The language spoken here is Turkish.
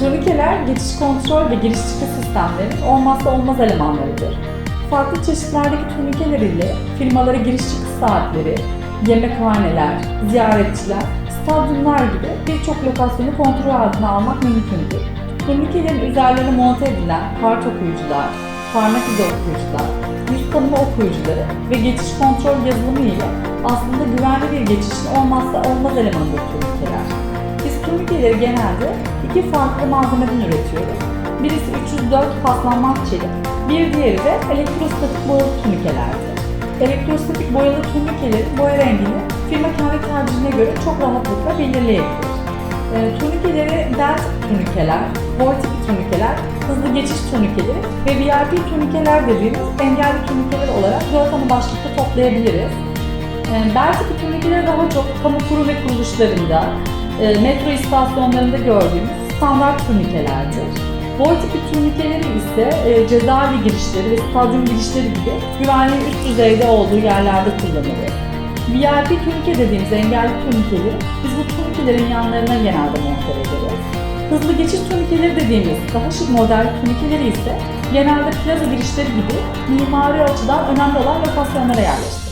Turnikeler geçiş kontrol ve giriş çıkış sistemlerinin olmazsa olmaz elemanlarıdır. Farklı çeşitlerdeki turnikeler ile firmalara giriş çıkış saatleri, yemekhaneler, ziyaretçiler, stadyumlar gibi birçok lokasyonu kontrol altına almak mümkündür. Turnikelerin üzerlerine monte edilen kart okuyucular, parmak izi okuyucular, yüz tanıma okuyucuları ve geçiş kontrol yazılımı ile aslında güvenli bir geçişin olmazsa olmaz elemanıdır turnikeler. Turnikeleri genelde iki farklı malzemeden üretiyoruz. Birisi 304 paslanmaz çelik, bir diğeri de elektrostatik boyalı turnikelerdir. Elektrostatik boyalı turnikelerin boya rengini firma kendi tercihine göre çok rahatlıkla belirleyebilir. E, turnikeleri delt turnikeler, vortik turnikeler, hızlı geçiş turnikeleri ve VIP turnikeler dediğimiz engelli turnikeler olarak dört ana başlıkta toplayabiliriz. E, bel tipi turnikeleri daha çok kamu kurum ve kuruluşlarında, metro istasyonlarında gördüğümüz standart turnikelerdir. Boy tipi turnikeleri ise e, cezaevi girişleri ve stadyum girişleri gibi güvenliğin üst düzeyde olduğu yerlerde kullanılır. VIP turnike dediğimiz engelli turnikeleri biz bu turnikelerin yanlarına genelde monte ederiz. Hızlı geçiş turnikeleri dediğimiz daha şık model turnikeleri ise genelde plaza girişleri gibi mimari açıdan önemli olan lokasyonlara yerleştirilir.